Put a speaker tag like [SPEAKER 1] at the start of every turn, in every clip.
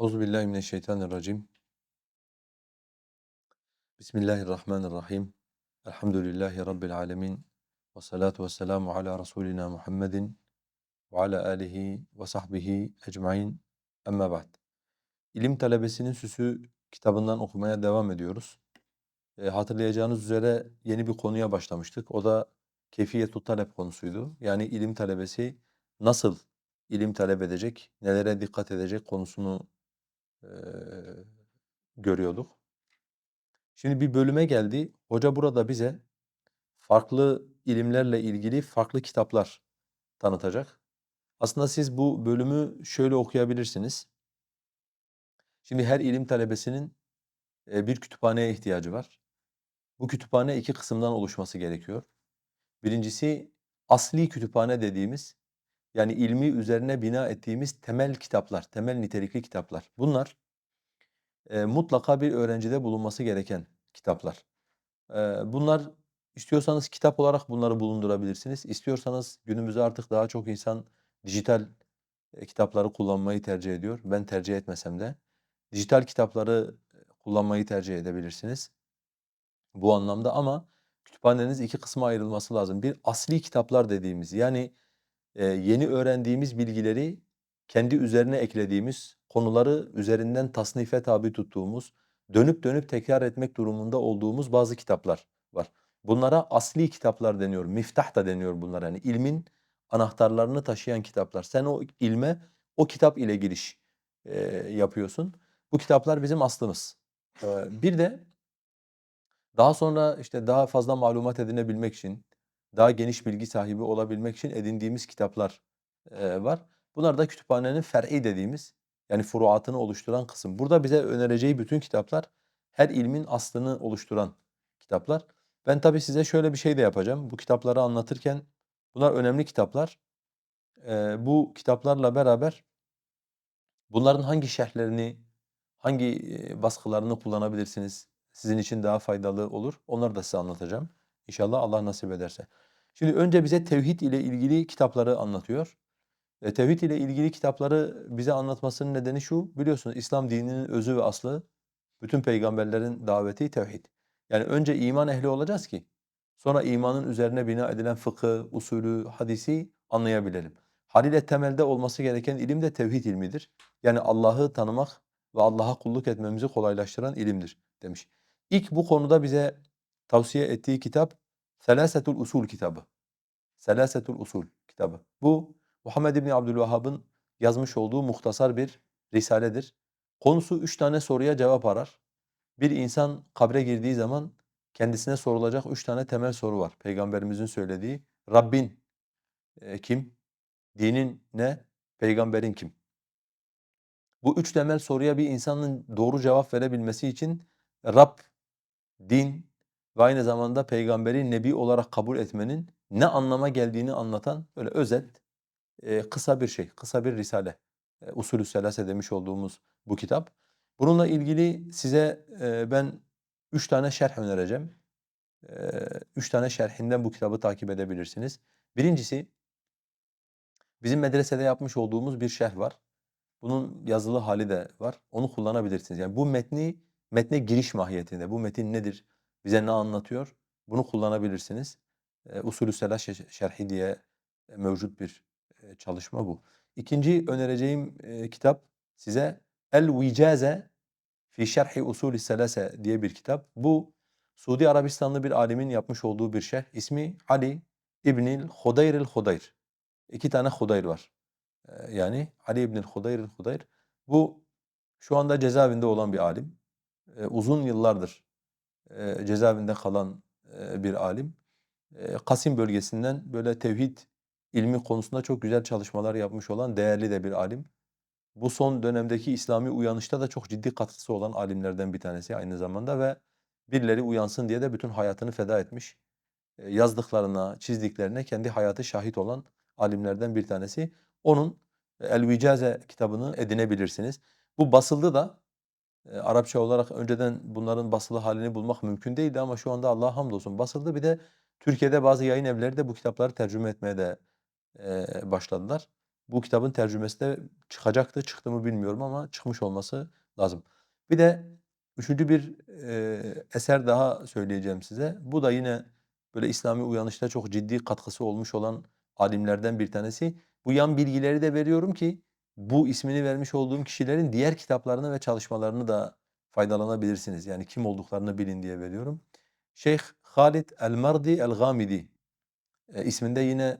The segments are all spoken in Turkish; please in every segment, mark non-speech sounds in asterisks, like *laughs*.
[SPEAKER 1] Euzu billahi mineşşeytanirracim. Bismillahirrahmanirrahim. Elhamdülillahi rabbil alamin. Ves salatu vesselamu ala rasulina Muhammedin ve ala alihi ve sahbihi ecmaîn. Amma ba'd. İlim talebesinin süsü kitabından okumaya devam ediyoruz. E, hatırlayacağınız üzere yeni bir konuya başlamıştık. O da keyfiyetut talep konusuydu. Yani ilim talebesi nasıl ilim talep edecek, nelere dikkat edecek konusunu görüyorduk. Şimdi bir bölüme geldi. Hoca burada bize farklı ilimlerle ilgili farklı kitaplar tanıtacak. Aslında siz bu bölümü şöyle okuyabilirsiniz. Şimdi her ilim talebesinin bir kütüphaneye ihtiyacı var. Bu kütüphane iki kısımdan oluşması gerekiyor. Birincisi asli kütüphane dediğimiz yani ilmi üzerine bina ettiğimiz temel kitaplar, temel nitelikli kitaplar. Bunlar e, mutlaka bir öğrencide bulunması gereken kitaplar. E, bunlar istiyorsanız kitap olarak bunları bulundurabilirsiniz. İstiyorsanız günümüzde artık daha çok insan dijital e, kitapları kullanmayı tercih ediyor. Ben tercih etmesem de dijital kitapları kullanmayı tercih edebilirsiniz. Bu anlamda ama kütüphaneniz iki kısma ayrılması lazım. Bir asli kitaplar dediğimiz yani yeni öğrendiğimiz bilgileri kendi üzerine eklediğimiz, konuları üzerinden tasnife tabi tuttuğumuz, dönüp dönüp tekrar etmek durumunda olduğumuz bazı kitaplar var. Bunlara asli kitaplar deniyor, miftah da deniyor bunlar. Yani ilmin anahtarlarını taşıyan kitaplar. Sen o ilme o kitap ile giriş e, yapıyorsun. Bu kitaplar bizim aslımız. E, bir de daha sonra işte daha fazla malumat edinebilmek için, daha geniş bilgi sahibi olabilmek için edindiğimiz kitaplar e, var. Bunlar da kütüphanenin fer'i dediğimiz yani furuatını oluşturan kısım. Burada bize önereceği bütün kitaplar her ilmin aslını oluşturan kitaplar. Ben tabii size şöyle bir şey de yapacağım. Bu kitapları anlatırken bunlar önemli kitaplar. Ee, bu kitaplarla beraber bunların hangi şerhlerini, hangi e, baskılarını kullanabilirsiniz? Sizin için daha faydalı olur. Onları da size anlatacağım. İnşallah Allah nasip ederse. Şimdi önce bize tevhid ile ilgili kitapları anlatıyor. E, tevhid ile ilgili kitapları bize anlatmasının nedeni şu, biliyorsunuz İslam dininin özü ve aslı, bütün peygamberlerin daveti tevhid. Yani önce iman ehli olacağız ki, sonra imanın üzerine bina edilen fıkı, usulü, hadisi anlayabilelim. Haliyle temelde olması gereken ilim de tevhid ilmidir. Yani Allah'ı tanımak ve Allah'a kulluk etmemizi kolaylaştıran ilimdir demiş. İlk bu konuda bize tavsiye ettiği kitap Selasetul Usul kitabı. Selasetul Usul kitabı. Bu Muhammed İbni Abdülvehhab'ın yazmış olduğu muhtasar bir risaledir. Konusu üç tane soruya cevap arar. Bir insan kabre girdiği zaman kendisine sorulacak üç tane temel soru var. Peygamberimizin söylediği. Rabbin e, kim? Dinin ne? Peygamberin kim? Bu üç temel soruya bir insanın doğru cevap verebilmesi için Rab, din ve aynı zamanda peygamberi nebi olarak kabul etmenin ne anlama geldiğini anlatan böyle özet, e, kısa bir şey, kısa bir risale. E, Usulü Selase demiş olduğumuz bu kitap. Bununla ilgili size e, ben üç tane şerh önereceğim. Üç tane şerhinden bu kitabı takip edebilirsiniz. Birincisi, bizim medresede yapmış olduğumuz bir şerh var. Bunun yazılı hali de var. Onu kullanabilirsiniz. Yani bu metni, metne giriş mahiyetinde. Bu metin nedir? Bize ne anlatıyor? Bunu kullanabilirsiniz. Usulü Selah şerhi diye mevcut bir çalışma bu. İkinci önereceğim kitap size El-Vicaze fi Şerhi Usulü Selase diye bir kitap. Bu Suudi Arabistanlı bir alimin yapmış olduğu bir şerh. İsmi Ali İbnil Hudayril Hudayr. İki tane Hudayr var. Yani Ali İbnil Hudayril Hudayr. Bu şu anda cezaevinde olan bir alim. Uzun yıllardır e, cezaevinde kalan e, bir alim. E, Kasim bölgesinden böyle tevhid ilmi konusunda çok güzel çalışmalar yapmış olan değerli de bir alim. Bu son dönemdeki İslami uyanışta da çok ciddi katkısı olan alimlerden bir tanesi aynı zamanda ve birileri uyansın diye de bütün hayatını feda etmiş. E, yazdıklarına, çizdiklerine kendi hayatı şahit olan alimlerden bir tanesi. Onun e, El-Vicaze kitabını edinebilirsiniz. Bu basıldı da e, Arapça olarak önceden bunların basılı halini bulmak mümkün değildi ama şu anda Allah'a hamdolsun basıldı. Bir de Türkiye'de bazı yayın evleri de bu kitapları tercüme etmeye de başladılar. Bu kitabın tercümesi de çıkacaktı. Çıktı mı bilmiyorum ama çıkmış olması lazım. Bir de üçüncü bir e, eser daha söyleyeceğim size. Bu da yine böyle İslami uyanışta çok ciddi katkısı olmuş olan alimlerden bir tanesi. Bu yan bilgileri de veriyorum ki bu ismini vermiş olduğum kişilerin diğer kitaplarını ve çalışmalarını da faydalanabilirsiniz. Yani kim olduklarını bilin diye veriyorum. Şeyh Halid el-Mardi el-Gamidi e, isminde yine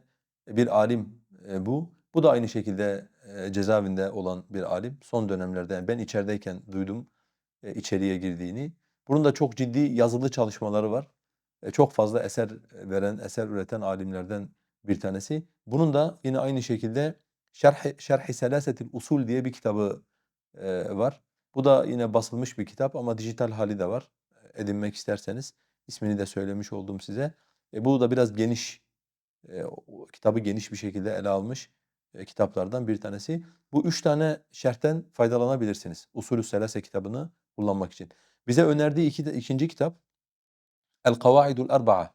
[SPEAKER 1] bir alim e, bu. Bu da aynı şekilde e, cezaevinde olan bir alim. Son dönemlerde yani ben içerideyken duydum e, içeriye girdiğini. Bunun da çok ciddi yazılı çalışmaları var. E, çok fazla eser veren, eser üreten alimlerden bir tanesi. Bunun da yine aynı şekilde Şerh Şerh Selasetil Usul diye bir kitabı e, var. Bu da yine basılmış bir kitap ama dijital hali de var. Edinmek isterseniz ismini de söylemiş oldum size. E, bu da biraz geniş e, kitabı geniş bir şekilde ele almış e, kitaplardan bir tanesi. Bu üç tane şerhten faydalanabilirsiniz. Usulü Selase kitabını kullanmak için. Bize önerdiği iki, ikinci kitap El Kavaidul Erba'a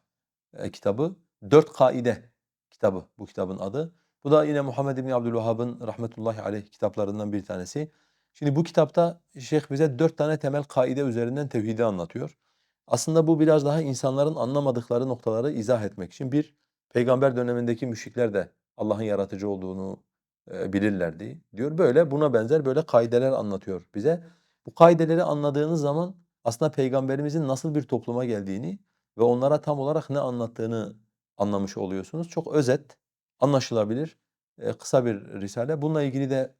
[SPEAKER 1] kitabı. Dört kaide kitabı bu kitabın adı. Bu da yine Muhammed bin Abdülvahhab'ın rahmetullahi aleyh kitaplarından bir tanesi. Şimdi bu kitapta şeyh bize dört tane temel kaide üzerinden tevhidi anlatıyor. Aslında bu biraz daha insanların anlamadıkları noktaları izah etmek için bir peygamber dönemindeki müşrikler de Allah'ın yaratıcı olduğunu e, bilirlerdi diyor. Böyle buna benzer böyle kaideler anlatıyor bize. Bu kaideleri anladığınız zaman aslında peygamberimizin nasıl bir topluma geldiğini ve onlara tam olarak ne anlattığını anlamış oluyorsunuz. Çok özet, anlaşılabilir, e, kısa bir risale. Bununla ilgili de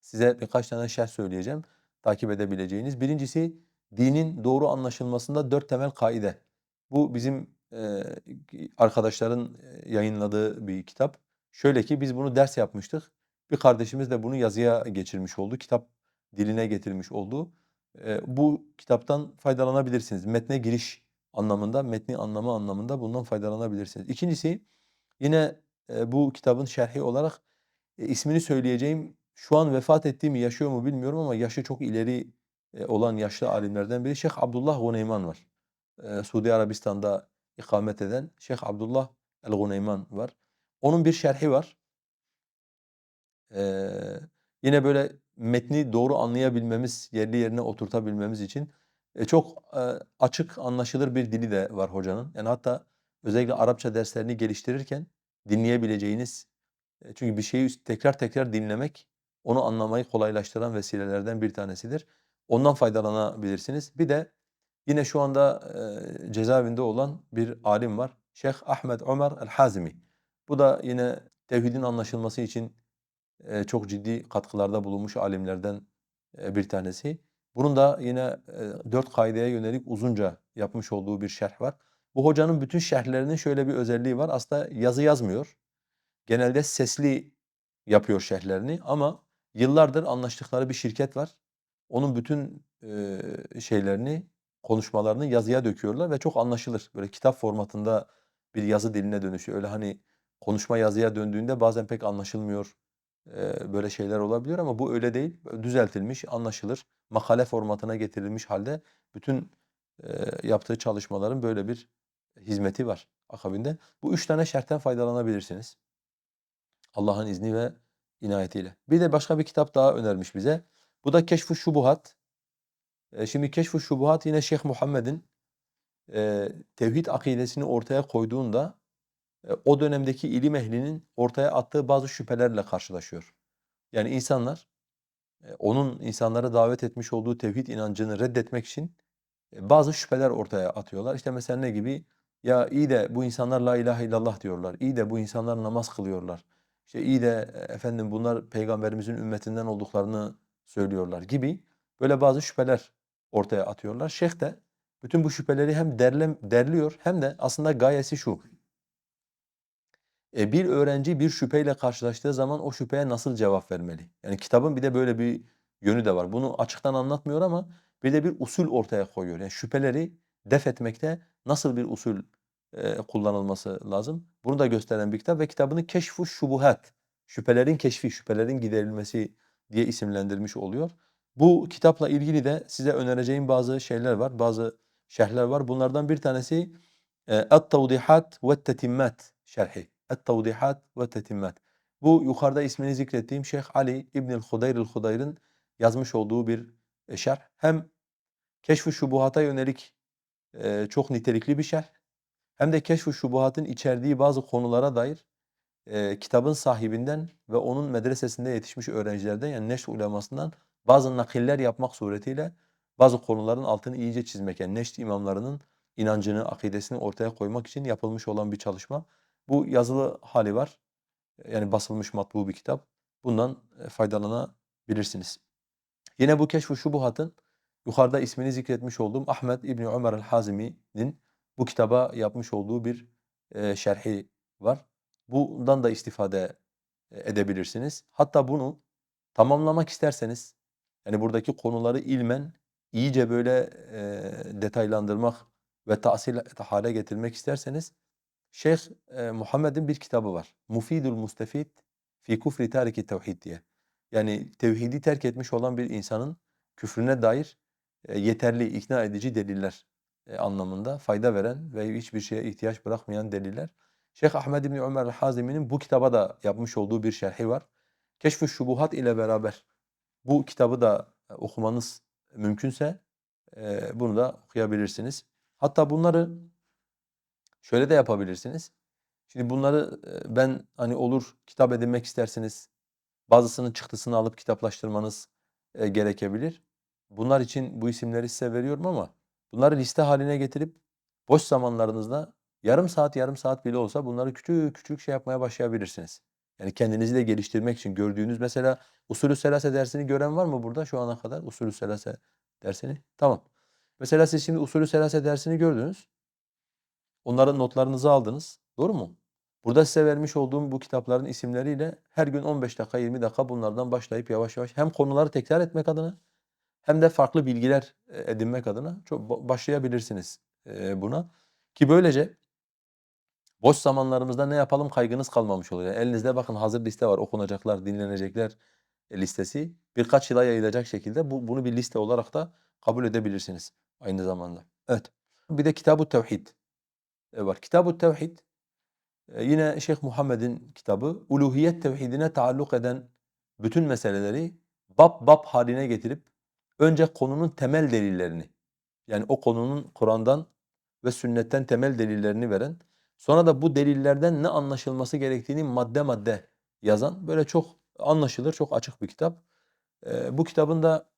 [SPEAKER 1] size birkaç tane şerh söyleyeceğim takip edebileceğiniz. Birincisi dinin doğru anlaşılmasında dört temel kaide. Bu bizim e, arkadaşların yayınladığı bir kitap. Şöyle ki biz bunu ders yapmıştık. Bir kardeşimiz de bunu yazıya geçirmiş oldu. Kitap diline getirmiş oldu. E, bu kitaptan faydalanabilirsiniz. Metne giriş anlamında, metni anlamı anlamında bundan faydalanabilirsiniz. İkincisi yine bu kitabın şerhi olarak ismini söyleyeceğim şu an vefat etti mi yaşıyor mu bilmiyorum ama yaşı çok ileri olan yaşlı alimlerden biri Şeyh Abdullah Guneyman var. Suudi Arabistan'da ikamet eden Şeyh Abdullah el-Guneyman var. Onun bir şerhi var. Yine böyle metni doğru anlayabilmemiz, yerli yerine oturtabilmemiz için çok açık, anlaşılır bir dili de var hocanın. Yani hatta özellikle Arapça derslerini geliştirirken dinleyebileceğiniz, çünkü bir şeyi tekrar tekrar dinlemek onu anlamayı kolaylaştıran vesilelerden bir tanesidir. Ondan faydalanabilirsiniz. Bir de yine şu anda cezaevinde olan bir alim var. Şeyh Ahmet Ömer el-Hazimi. Bu da yine tevhidin anlaşılması için çok ciddi katkılarda bulunmuş alimlerden bir tanesi. Bunun da yine dört kaideye yönelik uzunca yapmış olduğu bir şerh var. Bu hocanın bütün şerhlerinin şöyle bir özelliği var. Aslında yazı yazmıyor. Genelde sesli yapıyor şerhlerini ama yıllardır anlaştıkları bir şirket var. Onun bütün e, şeylerini, konuşmalarını yazıya döküyorlar ve çok anlaşılır. Böyle kitap formatında bir yazı diline dönüşüyor. Öyle hani konuşma yazıya döndüğünde bazen pek anlaşılmıyor. E, böyle şeyler olabiliyor ama bu öyle değil. Düzeltilmiş, anlaşılır. Makale formatına getirilmiş halde bütün e, yaptığı çalışmaların böyle bir hizmeti var akabinde. Bu üç tane şerhten faydalanabilirsiniz. Allah'ın izni ve inayetiyle. Bir de başka bir kitap daha önermiş bize. Bu da Keşf-ü Şubuhat. E, şimdi Keşf-ü Şubuhat yine Şeyh Muhammed'in e, tevhid akidesini ortaya koyduğunda e, o dönemdeki ilim ehlinin ortaya attığı bazı şüphelerle karşılaşıyor. Yani insanlar e, onun insanlara davet etmiş olduğu tevhid inancını reddetmek için e, bazı şüpheler ortaya atıyorlar. İşte mesela ne gibi? Ya iyi de bu insanlar la ilahe illallah diyorlar. İyi de bu insanlar namaz kılıyorlar. İşte iyi de efendim bunlar peygamberimizin ümmetinden olduklarını söylüyorlar gibi böyle bazı şüpheler ortaya atıyorlar. Şeyh de bütün bu şüpheleri hem derlem, derliyor hem de aslında gayesi şu. E, bir öğrenci bir şüpheyle karşılaştığı zaman o şüpheye nasıl cevap vermeli? Yani kitabın bir de böyle bir yönü de var. Bunu açıktan anlatmıyor ama bir de bir usul ortaya koyuyor. Yani şüpheleri def etmekte nasıl bir usul e, kullanılması lazım? Bunu da gösteren bir kitap ve kitabını Keşfu Şubuhat, şüphelerin keşfi, şüphelerin giderilmesi diye isimlendirmiş oluyor. Bu kitapla ilgili de size önereceğim bazı şeyler var, bazı şerhler var. Bunlardan bir tanesi Et-Tavdihat ve Tetimmat şerhi. Et-Tavdihat ve Tetimmat. Bu yukarıda ismini zikrettiğim Şeyh Ali İbnül Hudayr el-Hudayr'ın yazmış olduğu bir şerh. Hem Keşf-ı Şubuhat'a yönelik e, çok nitelikli bir şerh hem de Keşf-ı Şubuhat'ın içerdiği bazı konulara dair e, kitabın sahibinden ve onun medresesinde yetişmiş öğrencilerden yani neşr ulemasından bazı nakiller yapmak suretiyle bazı konuların altını iyice çizmek yani neşr imamlarının inancını, akidesini ortaya koymak için yapılmış olan bir çalışma. Bu yazılı hali var. Yani basılmış matbu bir kitap. Bundan faydalanabilirsiniz. Yine bu Keşf-ı Şubuhat'ın yukarıda ismini zikretmiş olduğum Ahmet İbni Ömer el-Hazimi'nin bu kitaba yapmış olduğu bir e, şerhi var. Bundan da istifade e, edebilirsiniz. Hatta bunu tamamlamak isterseniz yani buradaki konuları ilmen iyice böyle e, detaylandırmak ve tahsil hale getirmek isterseniz Şeyh e, Muhammed'in bir kitabı var. Mufidul Mustafid fi kufri tariki tevhid diye. Yani tevhidi terk etmiş olan bir insanın küfrüne dair yeterli ikna edici deliller e, anlamında fayda veren ve hiçbir şeye ihtiyaç bırakmayan deliller. Şeyh Ahmed İbni Ömer el-Hazimi'nin bu kitaba da yapmış olduğu bir şerhi var. Keşf-ı Şubuhat ile beraber bu kitabı da e, okumanız mümkünse e, bunu da okuyabilirsiniz. Hatta bunları şöyle de yapabilirsiniz. Şimdi bunları e, ben hani olur kitap edinmek isterseniz bazısının çıktısını alıp kitaplaştırmanız e, gerekebilir. Bunlar için bu isimleri size veriyorum ama bunları liste haline getirip boş zamanlarınızda yarım saat yarım saat bile olsa bunları küçük küçük şey yapmaya başlayabilirsiniz. Yani kendinizi de geliştirmek için gördüğünüz mesela usulü selase dersini gören var mı burada şu ana kadar usulü selase dersini? Tamam. Mesela siz şimdi usulü selase dersini gördünüz. Onların notlarınızı aldınız. Doğru mu? Burada size vermiş olduğum bu kitapların isimleriyle her gün 15 dakika 20 dakika bunlardan başlayıp yavaş yavaş hem konuları tekrar etmek adına hem de farklı bilgiler e, edinmek adına çok başlayabilirsiniz e, buna. Ki böylece boş zamanlarımızda ne yapalım kaygınız kalmamış oluyor. Elinizde bakın hazır liste var okunacaklar, dinlenecekler e, listesi. Birkaç yıla yayılacak şekilde bu, bunu bir liste olarak da kabul edebilirsiniz aynı zamanda. Evet. Bir de Kitab-ı Tevhid var. Kitab-ı Tevhid yine Şeyh Muhammed'in kitabı. Uluhiyet tevhidine taalluk eden bütün meseleleri bab bab haline getirip önce konunun temel delillerini yani o konunun Kur'an'dan ve sünnetten temel delillerini veren sonra da bu delillerden ne anlaşılması gerektiğini madde madde yazan böyle çok anlaşılır, çok açık bir kitap. Ee, bu kitabın da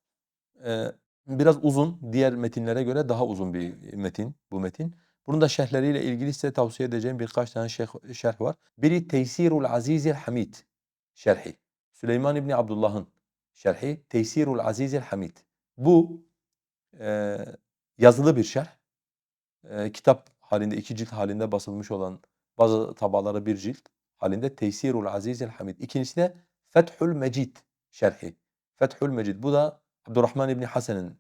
[SPEAKER 1] e, biraz uzun, diğer metinlere göre daha uzun bir metin bu metin. Bunun da şerhleriyle ilgili size tavsiye edeceğim birkaç tane şerh, şerh var. Biri Teysirul Azizil Hamid şerhi. Süleyman İbni Abdullah'ın şerhi Teysirul Azizil Hamid. Bu e, yazılı bir şerh. E, kitap halinde, iki cilt halinde basılmış olan bazı tabaları bir cilt halinde Teysirul Azizil Hamid. İkincisi de Fethül Mecid şerhi. Fethül Mecid. Bu da Abdurrahman İbni Hasan'ın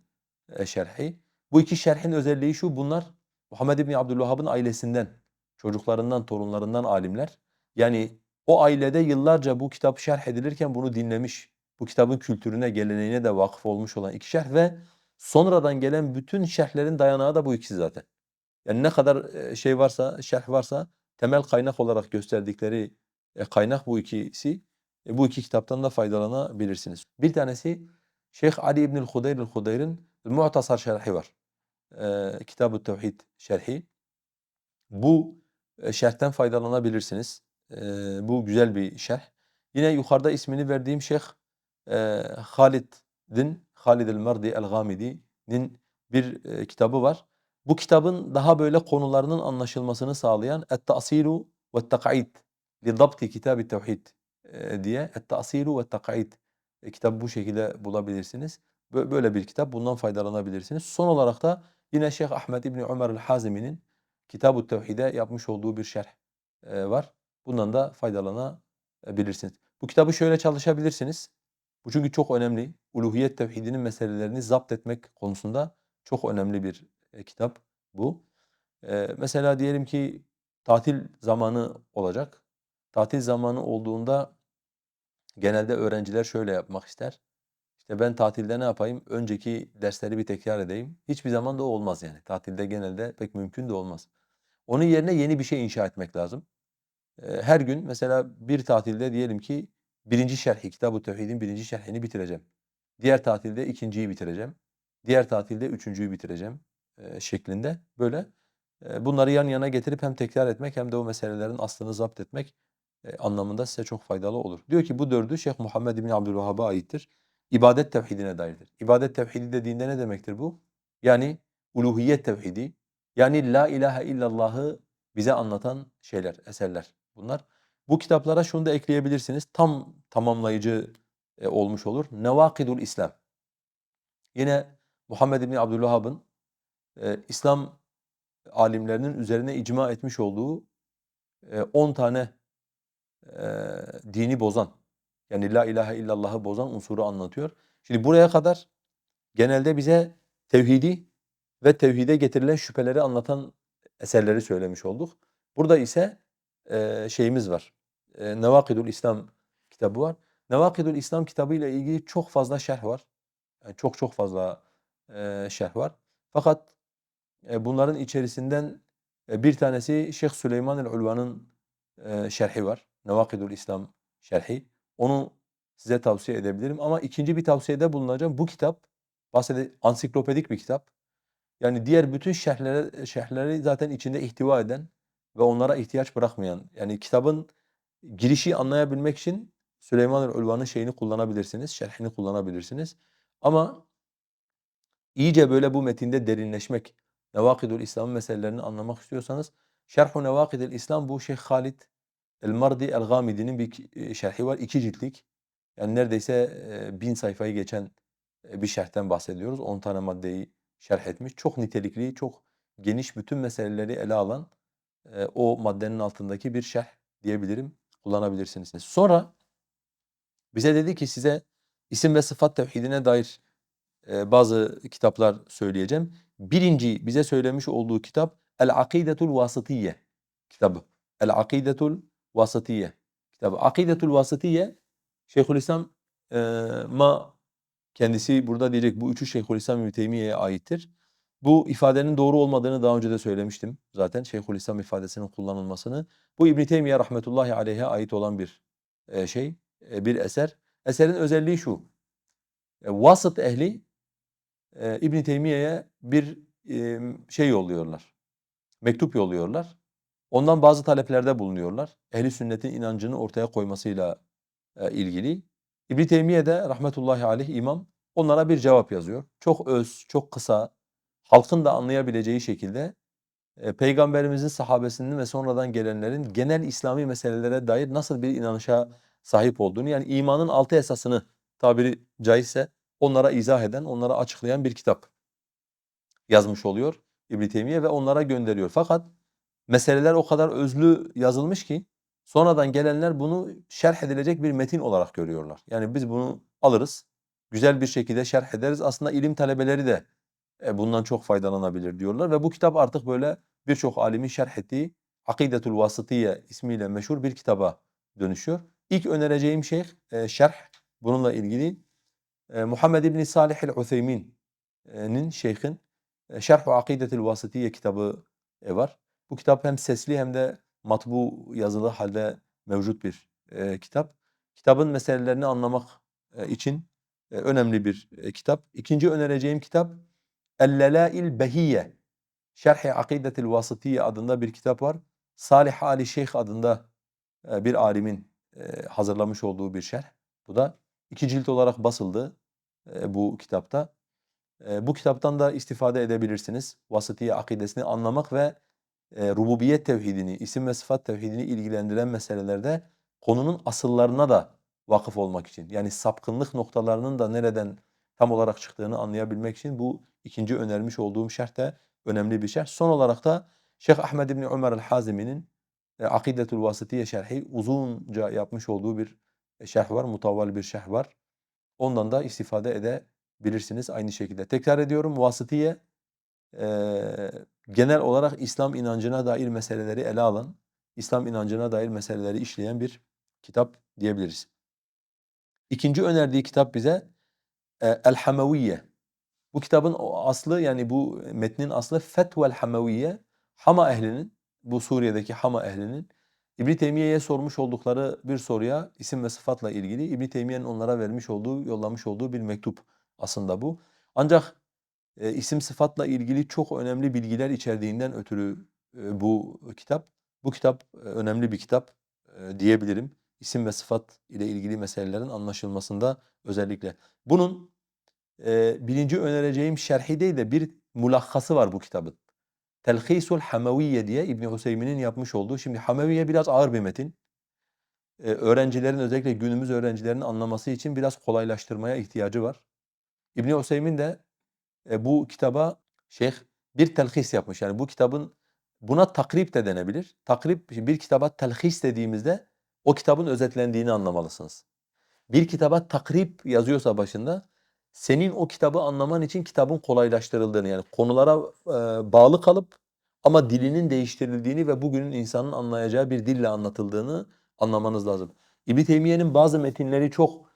[SPEAKER 1] şerhi. Bu iki şerhin özelliği şu, bunlar Muhammed İbni Abdülvahhab'ın ailesinden, çocuklarından, torunlarından alimler. Yani o ailede yıllarca bu kitap şerh edilirken bunu dinlemiş, bu kitabın kültürüne, geleneğine de vakıf olmuş olan iki şerh ve sonradan gelen bütün şerhlerin dayanağı da bu ikisi zaten. Yani ne kadar e, şey varsa, şerh varsa temel kaynak olarak gösterdikleri e, kaynak bu ikisi. E, bu iki kitaptan da faydalanabilirsiniz. Bir tanesi Şeyh Ali İbnül Hudeyr el-Hudeyr'in Mu'tasar şerhi var e, Kitab-ı Tevhid şerhi. Bu şerhten faydalanabilirsiniz. Bu güzel bir şerh. Yine yukarıda ismini verdiğim Şeyh e, Halid'in, Halid el-Merdi el-Gamidi'nin bir e, kitabı var. Bu kitabın daha böyle konularının anlaşılmasını sağlayan Et-Ta'silu ve Tak'id li dabti Kitab-ı Tevhid diye Et-Ta'silu ve Tak'id e, kitabı bu şekilde bulabilirsiniz. Böyle bir kitap. Bundan faydalanabilirsiniz. Son olarak da Yine Şeyh Ahmed İbni Ömer el-Hazimi'nin Kitab-ı Tevhid'e yapmış olduğu bir şerh var. Bundan da faydalanabilirsiniz. Bu kitabı şöyle çalışabilirsiniz. Bu çünkü çok önemli. Uluhiyet tevhidinin meselelerini zapt etmek konusunda çok önemli bir e, kitap bu. E, mesela diyelim ki tatil zamanı olacak. Tatil zamanı olduğunda genelde öğrenciler şöyle yapmak ister. İşte ben tatilde ne yapayım? Önceki dersleri bir tekrar edeyim. Hiçbir zaman da olmaz yani. Tatilde genelde pek mümkün de olmaz. Onun yerine yeni bir şey inşa etmek lazım. Eee, her gün mesela bir tatilde diyelim ki birinci şerhi, Kitab-ı Tevhid'in birinci şerhini bitireceğim. Diğer tatilde ikinciyi bitireceğim. Diğer tatilde üçüncüyü bitireceğim eee, şeklinde böyle eee, bunları yan yana getirip hem tekrar etmek hem de o meselelerin aslını zapt etmek eee, anlamında size çok faydalı olur. Diyor ki bu dördü Şeyh Muhammed bin Abdülvehhab'a aittir. İbadet tevhidine dairdir. İbadet tevhidi dediğinde ne demektir bu? Yani uluhiyet tevhidi, yani la ilahe illallah'ı bize anlatan şeyler, eserler bunlar. Bu kitaplara şunu da ekleyebilirsiniz. Tam tamamlayıcı e, olmuş olur. Nevakidul İslam. Yine Muhammed bin Abdülvehhab'ın e, İslam alimlerinin üzerine icma etmiş olduğu 10 tane e, dini bozan yani la ilahe illallah'ı bozan unsuru anlatıyor. Şimdi buraya kadar genelde bize tevhidi ve tevhide getirilen şüpheleri anlatan eserleri söylemiş olduk. Burada ise e, şeyimiz var. E, Nevakidul İslam kitabı var. Nevakidul İslam kitabı ile ilgili çok fazla şerh var. Yani çok çok fazla e, şerh var. Fakat e, bunların içerisinden e, bir tanesi Şeyh Süleyman el-Ulvan'ın e, şerhi var. Nevakidul İslam şerhi. Onu size tavsiye edebilirim ama ikinci bir tavsiyede bulunacağım. Bu kitap bahsede ansiklopedik bir kitap. Yani diğer bütün şerhlere, şerhleri zaten içinde ihtiva eden ve onlara ihtiyaç bırakmayan. Yani kitabın girişi anlayabilmek için Süleyman el-Ulvan'ın şeyini kullanabilirsiniz, şerhini kullanabilirsiniz. Ama iyice böyle bu metinde derinleşmek, Nevakidul İslam meselelerini anlamak istiyorsanız Şerh-u Nevakidil İslam bu Şeyh Halid El-Mardi El-Gamidi'nin bir e, şerhi var. iki ciltlik. Yani neredeyse e, bin sayfayı geçen e, bir şerhten bahsediyoruz. 10 tane maddeyi şerh etmiş. Çok nitelikli, çok geniş bütün meseleleri ele alan o maddenin altındaki bir şerh diyebilirim. Kullanabilirsiniz. Sonra bize dedi ki size isim ve sıfat tevhidine dair bazı kitaplar söyleyeceğim. Birinci bize söylemiş olduğu kitap El-Akidetul Vasıtiye kitabı. El-Akidetul Vasıtiye kitabı. Akidetul Vasıtiye Şeyhülislam e, ma kendisi burada diyecek bu üçü Şeyhülislam İbn Teymiye'ye aittir. Bu ifadenin doğru olmadığını daha önce de söylemiştim zaten Şeyhülislam ifadesinin kullanılmasını. Bu İbn Teymiye rahmetullahi aleyhe ait olan bir e, şey, e, bir eser. Eserin özelliği şu. E, vasıt ehli İbn Teymiye'ye bir şey yolluyorlar. Mektup yolluyorlar. Ondan bazı taleplerde bulunuyorlar. Ehli sünnetin inancını ortaya koymasıyla ilgili. İbn Teymiye de rahmetullahi aleyh imam onlara bir cevap yazıyor. Çok öz, çok kısa, halkın da anlayabileceği şekilde e, peygamberimizin sahabesinin ve sonradan gelenlerin genel İslami meselelere dair nasıl bir inanışa sahip olduğunu yani imanın altı esasını tabiri caizse onlara izah eden, onlara açıklayan bir kitap yazmış oluyor İbn Teymiye ve onlara gönderiyor. Fakat meseleler o kadar özlü yazılmış ki sonradan gelenler bunu şerh edilecek bir metin olarak görüyorlar. Yani biz bunu alırız, güzel bir şekilde şerh ederiz. Aslında ilim talebeleri de e, bundan çok faydalanabilir diyorlar ve bu kitap artık böyle birçok alimin şerh ettiği Akidetul Vasıtiye ismiyle meşhur bir kitaba dönüşüyor. İlk önereceğim şey e, şerh bununla ilgili e, Muhammed İbn Salih el-Utheymin'in şeyhin e, Şerh-u Akidetul Vasıtiye kitabı e, var. Bu kitap hem sesli hem de matbu yazılı halde mevcut bir e, kitap. Kitabın meselelerini anlamak e, için e, önemli bir e, kitap. İkinci önereceğim kitap El-Lelail Behiye Şerh-i Akidetul Vasıtiye adında bir kitap var. Salih Ali Şeyh adında e, bir alimin e, hazırlamış olduğu bir şerh. Bu da iki cilt olarak basıldı e, bu kitapta. Bu kitaptan da istifade edebilirsiniz. Vasıtiye akidesini anlamak ve rububiyet tevhidini, isim ve sıfat tevhidini ilgilendiren meselelerde konunun asıllarına da vakıf olmak için. Yani sapkınlık noktalarının da nereden tam olarak çıktığını anlayabilmek için bu ikinci önermiş olduğum şerh de önemli bir şerh. Son olarak da Şeyh Ahmed İbni Ömer el-Hazimi'nin e, Akidetul Vasıtiye şerhi uzunca yapmış olduğu bir şerh var, mutavval bir şerh var. Ondan da istifade edebilirsiniz aynı şekilde. Tekrar ediyorum vasıtiye e, genel olarak İslam inancına dair meseleleri ele alan, İslam inancına dair meseleleri işleyen bir kitap diyebiliriz. İkinci önerdiği kitap bize e, El Hamaviye. Bu kitabın aslı yani bu metnin aslı Fetvel Hamaviye. Hama ehlinin, bu Suriye'deki Hama ehlinin İbn Teymiye'ye sormuş oldukları bir soruya isim ve sıfatla ilgili İbn Teymiye'nin onlara vermiş olduğu, yollamış olduğu bir mektup aslında bu. Ancak e, isim sıfatla ilgili çok önemli bilgiler içerdiğinden ötürü e, bu kitap bu kitap e, önemli bir kitap e, diyebilirim. İsim ve sıfat ile ilgili meselelerin anlaşılmasında özellikle. Bunun e, birinci önereceğim şerhi de bir mulakhası var bu kitabın. Telhisul Hamaviye diye İbn Hüseymin'in yapmış olduğu. Şimdi Hamaviye biraz ağır bir metin. Ee, öğrencilerin özellikle günümüz öğrencilerinin anlaması için biraz kolaylaştırmaya ihtiyacı var. İbn Hüseyin de e, bu kitaba şeyh bir telhis yapmış. Yani bu kitabın buna takrip de denebilir. Takrip bir kitaba telhis dediğimizde o kitabın özetlendiğini anlamalısınız. Bir kitaba takrip yazıyorsa başında senin o kitabı anlaman için kitabın kolaylaştırıldığını yani konulara e, bağlı kalıp ama dilinin değiştirildiğini ve bugünün insanın anlayacağı bir dille anlatıldığını anlamanız lazım. İbn Teymiye'nin bazı metinleri çok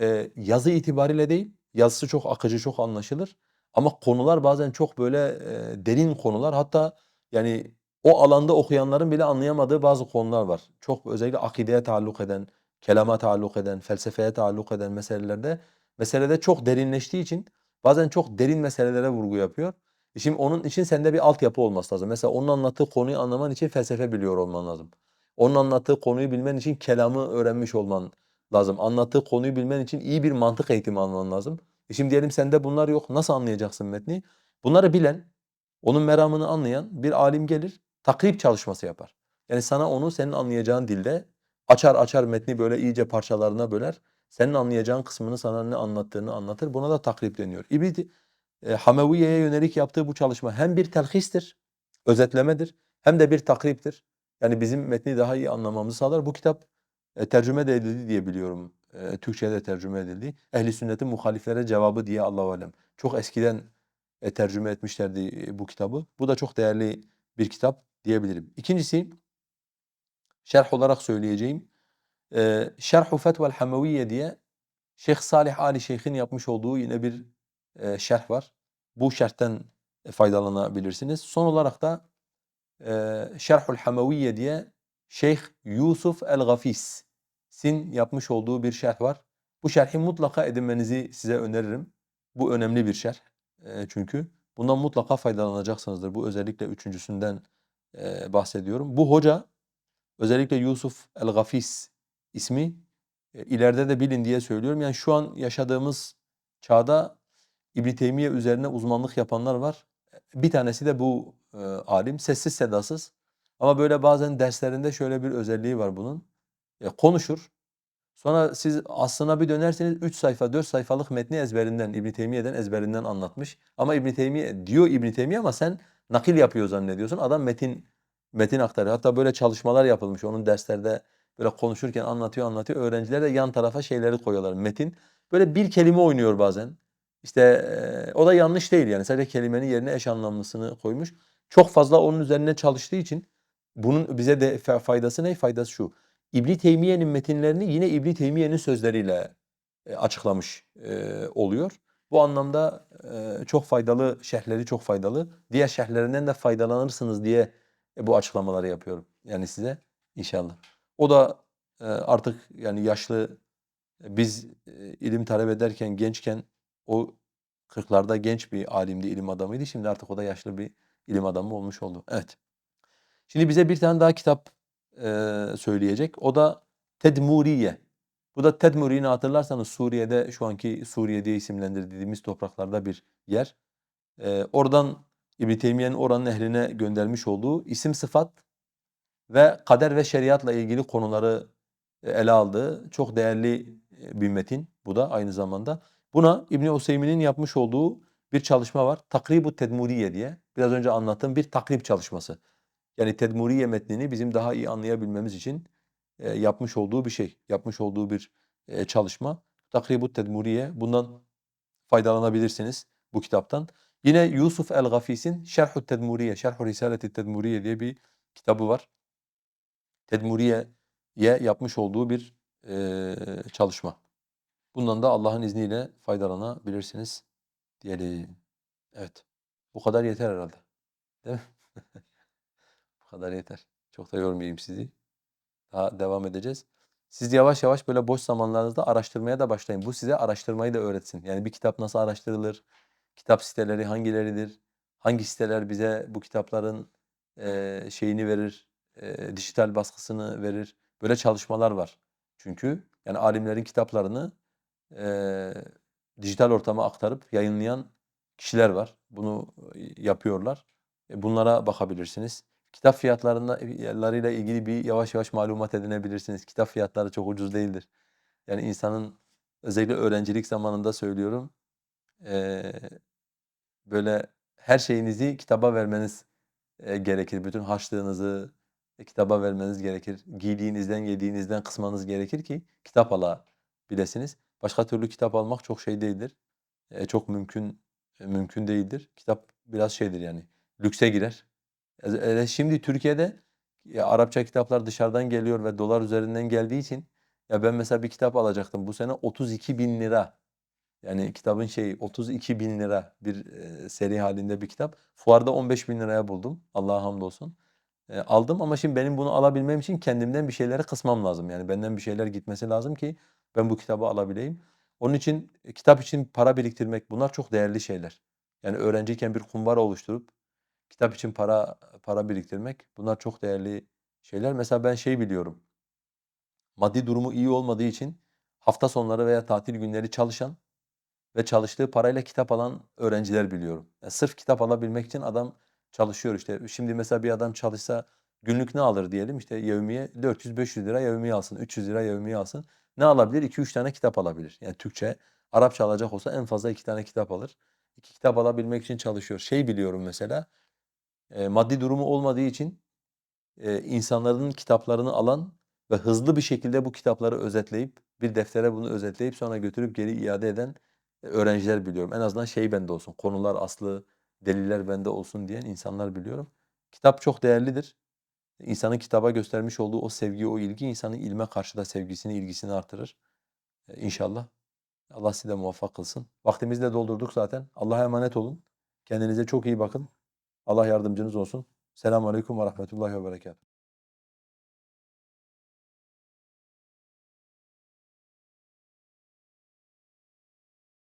[SPEAKER 1] e, yazı itibariyle değil, yazısı çok akıcı, çok anlaşılır. Ama konular bazen çok böyle e, derin konular. Hatta yani o alanda okuyanların bile anlayamadığı bazı konular var. Çok özellikle akideye taalluk eden, kelama taalluk eden, felsefeye taalluk eden meselelerde meselede çok derinleştiği için bazen çok derin meselelere vurgu yapıyor. E şimdi onun için sende bir altyapı olması lazım. Mesela onun anlattığı konuyu anlaman için felsefe biliyor olman lazım. Onun anlattığı konuyu bilmen için kelamı öğrenmiş olman lazım. Anlattığı konuyu bilmen için iyi bir mantık eğitimi alman lazım. E şimdi diyelim sende bunlar yok. Nasıl anlayacaksın metni? Bunları bilen, onun meramını anlayan bir alim gelir, takrip çalışması yapar. Yani sana onu senin anlayacağın dilde açar açar metni böyle iyice parçalarına böler. Senin anlayacağın kısmını sana ne anlattığını anlatır. Buna da takrip deniyor. İbn e, Hameviye'ye yönelik yaptığı bu çalışma hem bir telhistir, özetlemedir hem de bir takriptir. Yani bizim metni daha iyi anlamamızı sağlar. Bu kitap e, tercüme de edildi diye biliyorum. E, Türkçe'ye de tercüme edildi. Ehli sünnetin muhaliflere cevabı diye Allahu alem. Çok eskiden e, tercüme etmişlerdi e, bu kitabı. Bu da çok değerli bir kitap diyebilirim. İkincisi şerh olarak söyleyeceğim. E, Şerhu Fetvel Hameviye diye Şeyh Salih Ali Şeyh'in yapmış olduğu yine bir e, şerh var. Bu şerhten e, faydalanabilirsiniz. Son olarak da e, Şerhul Hamaviye diye Şeyh Yusuf el-Gafis'in yapmış olduğu bir şerh var. Bu şerhi mutlaka edinmenizi size öneririm. Bu önemli bir şerh e, çünkü. Bundan mutlaka faydalanacaksınızdır. Bu özellikle üçüncüsünden e, bahsediyorum. Bu hoca özellikle Yusuf el-Gafis ismi e, ileride de bilin diye söylüyorum. Yani şu an yaşadığımız çağda İbn Teymiye üzerine uzmanlık yapanlar var. Bir tanesi de bu e, alim. Sessiz sedasız. Ama böyle bazen derslerinde şöyle bir özelliği var bunun. E, konuşur. Sonra siz aslına bir dönerseniz 3 sayfa 4 sayfalık metni ezberinden İbn Teymiye'den ezberinden anlatmış. Ama İbn Teymiye diyor İbn Teymiye ama sen nakil yapıyor zannediyorsun. Adam metin metin aktarıyor. Hatta böyle çalışmalar yapılmış onun derslerde böyle konuşurken anlatıyor anlatıyor. Öğrenciler de yan tarafa şeyleri koyuyorlar. Metin böyle bir kelime oynuyor bazen. İşte o da yanlış değil yani sadece kelimenin yerine eş anlamlısını koymuş. Çok fazla onun üzerine çalıştığı için bunun bize de faydası ne? Faydası şu. İbn Teymiye'nin metinlerini yine İbn Teymiye'nin sözleriyle açıklamış oluyor. Bu anlamda çok faydalı, şerhleri çok faydalı. Diğer şerhlerinden de faydalanırsınız diye bu açıklamaları yapıyorum. Yani size inşallah. O da e, artık yani yaşlı biz e, ilim talep ederken gençken o 40'larda genç bir alimdi, ilim adamıydı. Şimdi artık o da yaşlı bir ilim adamı olmuş oldu. Evet. Şimdi bize bir tane daha kitap e, söyleyecek. O da Tedmuriye. Bu da Tedmuri'ni hatırlarsanız Suriye'de şu anki Suriye diye isimlendirdiğimiz topraklarda bir yer. E, oradan İbn Teymiye'nin oranın ehline göndermiş olduğu isim sıfat ve kader ve şeriatla ilgili konuları ele aldığı çok değerli bir metin bu da aynı zamanda. Buna İbn Useymin'in yapmış olduğu bir çalışma var. Takribu Tedmuriye diye. Biraz önce anlattığım bir takrib çalışması. Yani Tedmuriye metnini bizim daha iyi anlayabilmemiz için e, yapmış olduğu bir şey. Yapmış olduğu bir e, çalışma. Takribu Tedmuriye. Bundan faydalanabilirsiniz bu kitaptan. Yine Yusuf el-Gafis'in Şerhü Tedmuriye, Şerhü Risaleti Tedmuriye diye bir kitabı var. Tedmuriye'ye yapmış olduğu bir e, çalışma. Bundan da Allah'ın izniyle faydalanabilirsiniz diyelim. Evet. Bu kadar yeter herhalde. Değil mi? *laughs* Bu kadar yeter. Çok da yormayayım sizi. Daha devam edeceğiz. Siz yavaş yavaş böyle boş zamanlarınızda araştırmaya da başlayın. Bu size araştırmayı da öğretsin. Yani bir kitap nasıl araştırılır? Kitap siteleri hangileridir? Hangi siteler bize bu kitapların eee, şeyini verir? Dijital baskısını verir? Böyle çalışmalar var. Çünkü yani alimlerin kitaplarını eee, dijital ortama aktarıp yayınlayan kişiler var. Bunu e, yapıyorlar. E, Bunlara bakabilirsiniz. Kitap fiyatlarıyla ilgili bir yavaş yavaş malumat edinebilirsiniz. Kitap fiyatları çok ucuz değildir. Yani insanın özellikle öğrencilik zamanında söylüyorum. eee, böyle her şeyinizi kitaba vermeniz e, gerekir. Bütün harçlığınızı e, kitaba vermeniz gerekir. Giydiğinizden, yediğinizden kısmanız gerekir ki kitap alabilirsiniz. Başka türlü kitap almak çok şey değildir. E, çok mümkün e, mümkün değildir. Kitap biraz şeydir yani lükse girer. E, e, şimdi Türkiye'de ya Arapça kitaplar dışarıdan geliyor ve dolar üzerinden geldiği için ya ben mesela bir kitap alacaktım bu sene 32 bin lira. Yani kitabın şeyi 32 bin lira bir e, seri halinde bir kitap. Fuarda 15 bin liraya buldum. Allah'a hamdolsun. E, aldım ama şimdi benim bunu alabilmem için kendimden bir şeyleri kısmam lazım. Yani benden bir şeyler gitmesi lazım ki ben bu kitabı alabileyim. Onun için e, kitap için para biriktirmek bunlar çok değerli şeyler. Yani öğrenciyken bir kumbara oluşturup kitap için para para biriktirmek bunlar çok değerli şeyler. Mesela ben şey biliyorum. Maddi durumu iyi olmadığı için hafta sonları veya tatil günleri çalışan ve çalıştığı parayla kitap alan öğrenciler biliyorum. Yani sırf kitap alabilmek için adam çalışıyor işte. Şimdi mesela bir adam çalışsa günlük ne alır diyelim işte yevmiye 400-500 lira yevmiye alsın, 300 lira yevmiye alsın. Ne alabilir? 2-3 tane kitap alabilir. Yani Türkçe, Arapça alacak olsa en fazla 2 tane kitap alır. 2 kitap alabilmek için çalışıyor. Şey biliyorum mesela, e, maddi durumu olmadığı için e, insanların kitaplarını alan ve hızlı bir şekilde bu kitapları özetleyip bir deftere bunu özetleyip sonra götürüp geri iade eden e, öğrenciler biliyorum. En azından şey bende olsun, konular aslı, deliller bende olsun diyen insanlar biliyorum. Kitap çok değerlidir. İnsanın kitaba göstermiş olduğu o sevgi, o ilgi insanın ilme karşı da sevgisini, ilgisini artırır. E, İnşallah. Allah size muvaffak kılsın. Vaktimizi de doldurduk zaten. Allah'a emanet olun. Kendinize çok iyi bakın. Allah yardımcınız olsun. Selamun Aleyküm ve Rahmetullahi ve Berekatuhu.